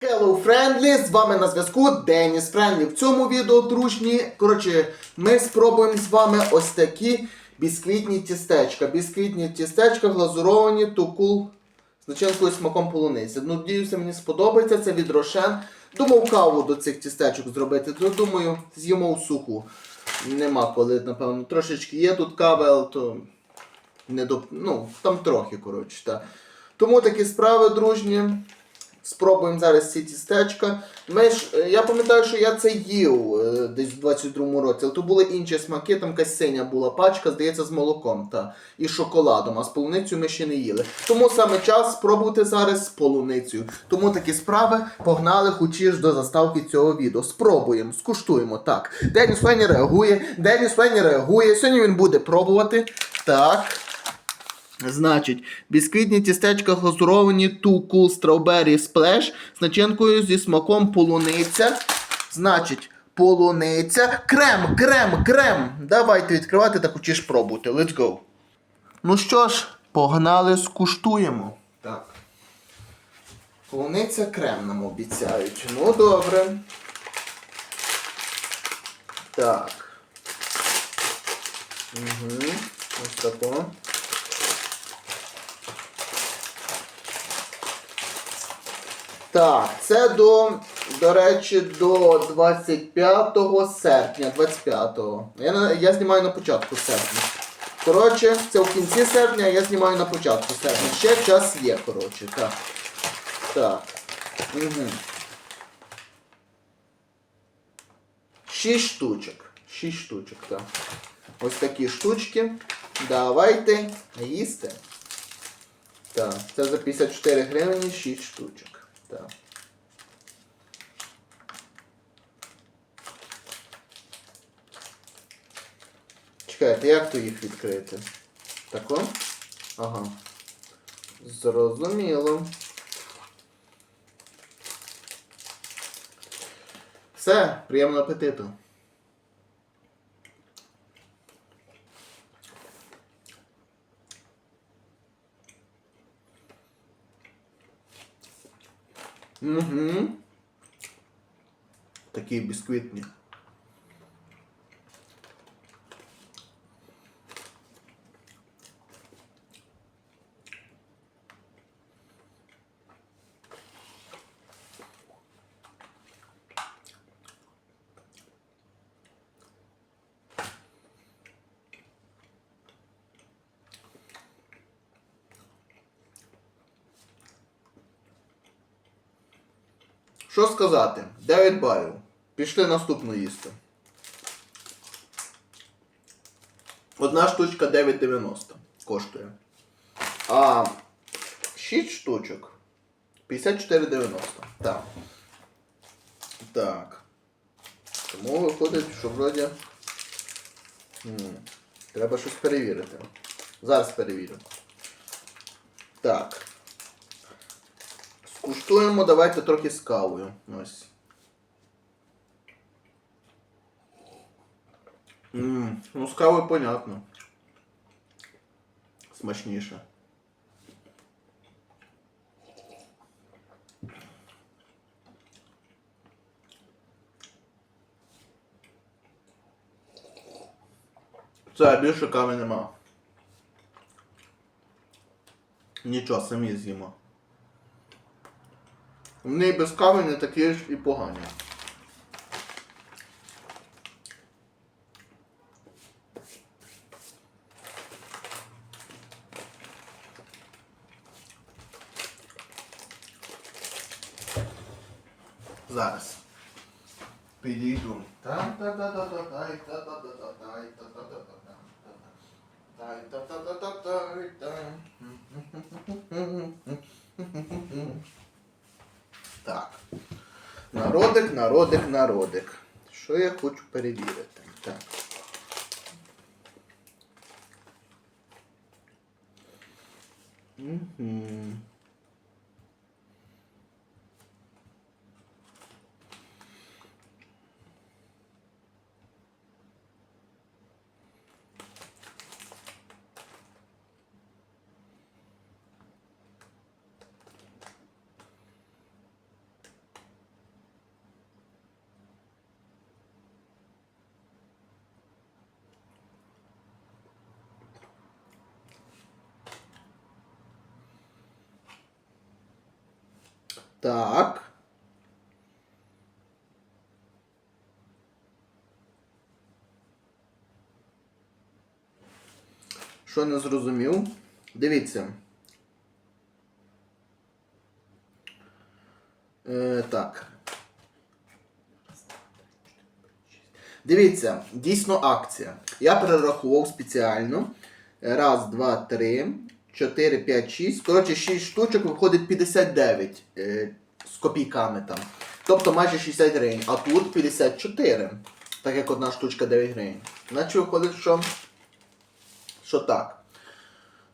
Hello Friendly, з вами на зв'язку Деніс Френдлі. В цьому відео, дружні, коротше, ми спробуємо з вами ось такі бісквітні тістечка. Бісквітні тістечка глазуровані тукул з начинкою смаком полуниці. Ну, надіюся, мені сподобається. Це від Рошен. Думав каву до цих тістечок зробити. То думаю, з'їмо в суху. Нема коли, напевно, трошечки є тут кави, але то не до... ну, там трохи, коротше. Та. Тому такі справи, дружні. Спробуємо зараз ці тістечка. Ми ж, е, я пам'ятаю, що я це їв е, десь в 22-му році, але то були інші смаки, там якась синя була пачка, здається, з молоком та, і шоколадом, а з полуницею ми ще не їли. Тому саме час спробувати зараз з полуницею. Тому такі справи погнали хочі ж до заставки цього відео. Спробуємо, скуштуємо. Так. Деніс Фені реагує, Деніс Фені реагує. Сьогодні він буде пробувати. Так. Значить, бісквітні тістечка глазуровані Too Cool Strawberry Splash з начинкою зі смаком полуниця. Значить, полуниця. Крем, крем, крем. Давайте відкривати та хочеш пробувати. Let's go. Ну що ж, погнали, скуштуємо. Так. Полуниця крем нам обіцяють. Ну добре. Так. Угу. Ось тако. Так, це до, до речі, до 25 серпня. 25-го. Я, я знімаю на початку серпня. Коротше, це в кінці серпня, я знімаю на початку серпня. Ще час є, коротше. Так. Так. Угу. Шість штучок. Шість штучок, так. Ось такі штучки. Давайте їсти. Так, це за 54 гривні 6 штучок. Так. Чекайте, як то їх відкрити? Тако? Ага. Зрозуміло. Все, приємного апетиту. Угу. Такі бісквітні. Що сказати? 9 балів. Пішли наступну їсти. Одна штучка 9,90 коштує. А 6 штучок 54,90. Так. Так. Тому виходить, що вроді. Треба щось перевірити. Зараз перевірю. Так. Скуштуємо, давайте трохи з кавою. Ось. Ммм, ну з кавою понятно. Смачніше. Це більше кави нема. Нічого, самі з'їмо. Вони без кави не такі ж і погані. Зараз. Підійду. Та-та-та-та-та-тай, Так. Народик, народик, народик. Що я хочу перевірити? Так. Угу. Так. Що не зрозумів? Дивіться. Е, так. Дивіться, дійсно акція. Я перерахував спеціально. Раз, два, три, чотири, п'ять, шість. Коротше, 6 штучок виходить 59 е, з копійками там. Тобто майже 60 гривень. А тут 54. Так як одна штучка 9 гривень. Значить виходить, що, що так.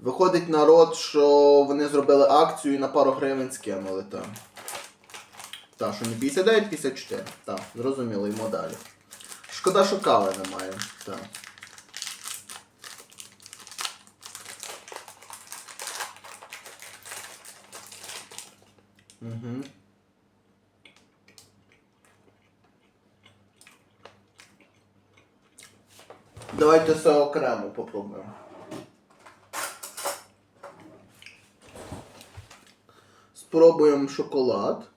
Виходить народ, що вони зробили акцію і на пару гривень скинули там. Так, що не 59, 54. Так, зрозуміло, ймо далі. Шкода, що кави немає. Так. Угу. Давайте все окремо попробуємо. Спробуємо шоколад.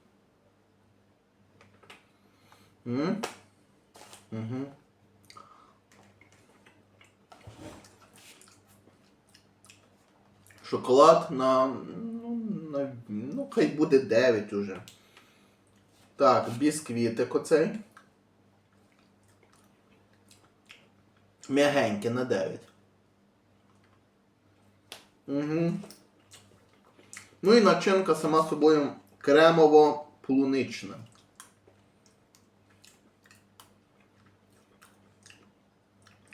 М? Угу. Шоколад на. Ну, на, хай буде 9 уже. Так, бісквітик оцей. М'ягеньке на 9. Угу. Ну і начинка сама собою кремово-полунична.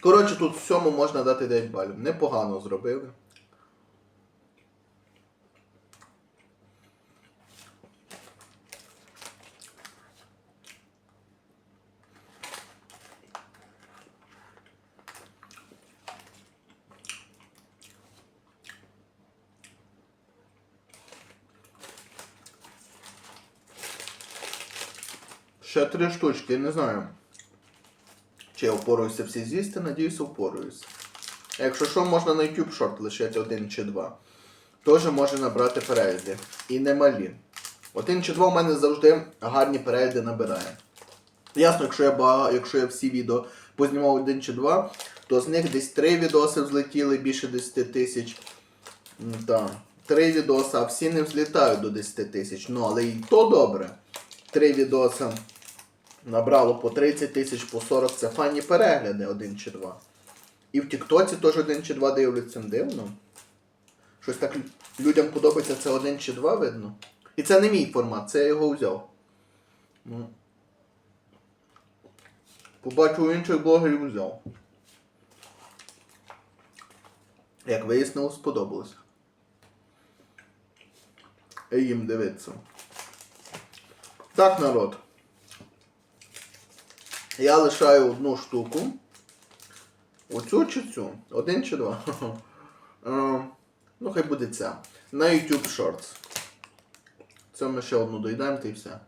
Коротше, тут всьому можна дати 9 балів. Непогано зробили. Ще три штучки, не знаю. Чи я впораюся всі з'їсти, надіюся, впораюся. Якщо що, можна на YouTube шорт лишити один чи два. Теж може набрати перегляди. І немалі. Один чи два в мене завжди гарні перегляди набирає. Ясно, якщо я бага, якщо я всі відео познімав один чи два, то з них десь три відоси взлетіли більше 10 тисяч. Так. Три відоси, а всі не взлітають до 10 тисяч. Ну, але і то добре. Три відоси набрало по 30 тисяч, по 40 це фані перегляди один чи два. І в Тіктоці теж один чи два дивляться дивно. Щось так людям подобається це один чи два видно. І це не мій формат, це я його взяв. Ну. Побачив інших блогерів взяв. Як вияснилось, сподобалось. І їм дивиться. Так, народ. Я лишаю одну штуку. Оцю чи цю? Один чи два? Е, ну, хай буде ця. На YouTube Shorts. Це ми ще одну дойдемо, та і все.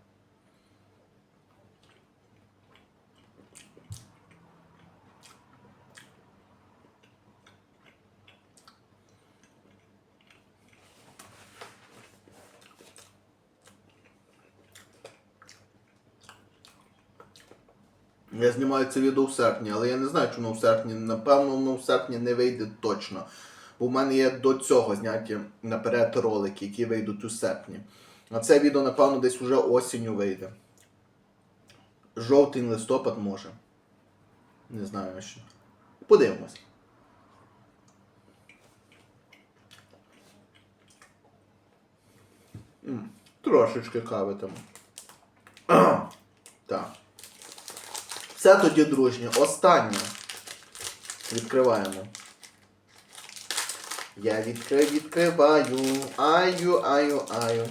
Я знімаю це відео в серпні, але я не знаю, воно в серпні. Напевно, воно в серпні не вийде точно. Бо в мене є до цього зняті наперед ролики, які вийдуть у серпні. А це відео, напевно, десь уже осінню вийде. Жовтий листопад може. Не знаю ще. Подивимось. Трошечки кави там. Так. Все тоді, дружні. Останнє. Відкриваємо. Я відкрив, відкриваю. Аю, аю, аю.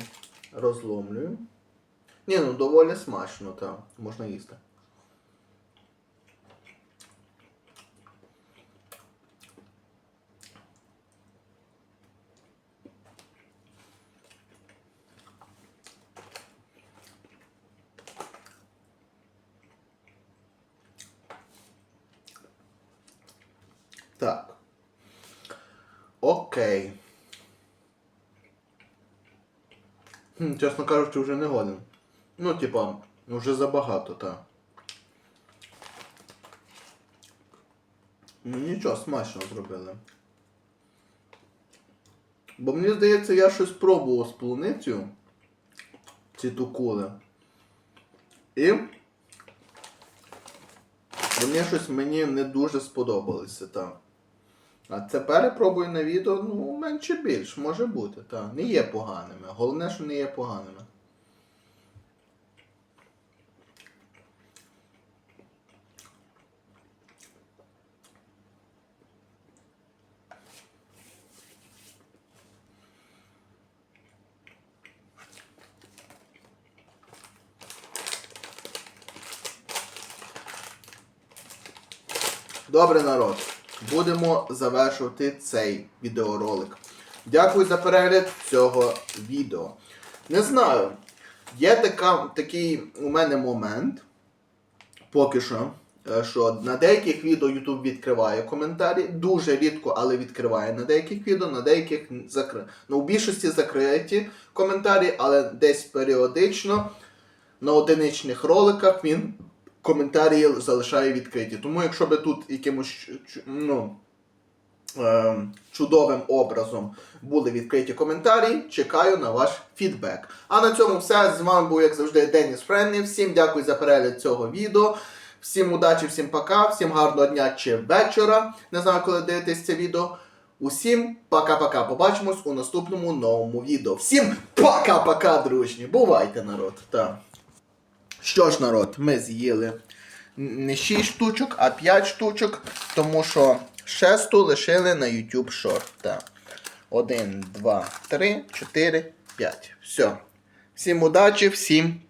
Розломлюю. Ні, ну доволі смачно, так. Можна їсти. Так. Окей. Хм, Чесно кажучи, вже не годен. Ну, типа, вже забагато, так. Ну нічого, смачно зробили. Бо мені здається, я щось пробував з полуницею. Ці тукули. І вони щось мені не дуже сподобалися, так. А я пробую на відео, ну, менше більш, може бути, так. Не є поганими. Головне, що не є поганими. Добре, народ. Будемо завершувати цей відеоролик. Дякую за перегляд цього відео. Не знаю, є така, такий у мене момент, поки що, е, що на деяких відео YouTube відкриває коментарі. Дуже рідко, але відкриває на деяких відео, на деяких закри... Ну, у більшості закриті коментарі, але десь періодично на одиничних роликах він коментарі залишає відкриті. Тому якщо би тут якимось ну, е, чудовим образом були відкриті коментарі, чекаю на ваш фідбек. А на цьому все. З вами був, як завжди, Деніс Френлі. Всім дякую за перегляд цього відео. Всім удачі, всім пока, всім гарного дня чи вечора. Не знаю, коли дивитесь це відео. Усім пока-пока. Побачимось у наступному новому відео. Всім пока-пока, дружні. Бувайте, народ. Так. Що ж, народ, ми з'їли не 6 штучок, а 5 штучок, тому що шесту лишили на YouTube Short. 1, 2, 3, 4, 5. Все. Всім удачі, всім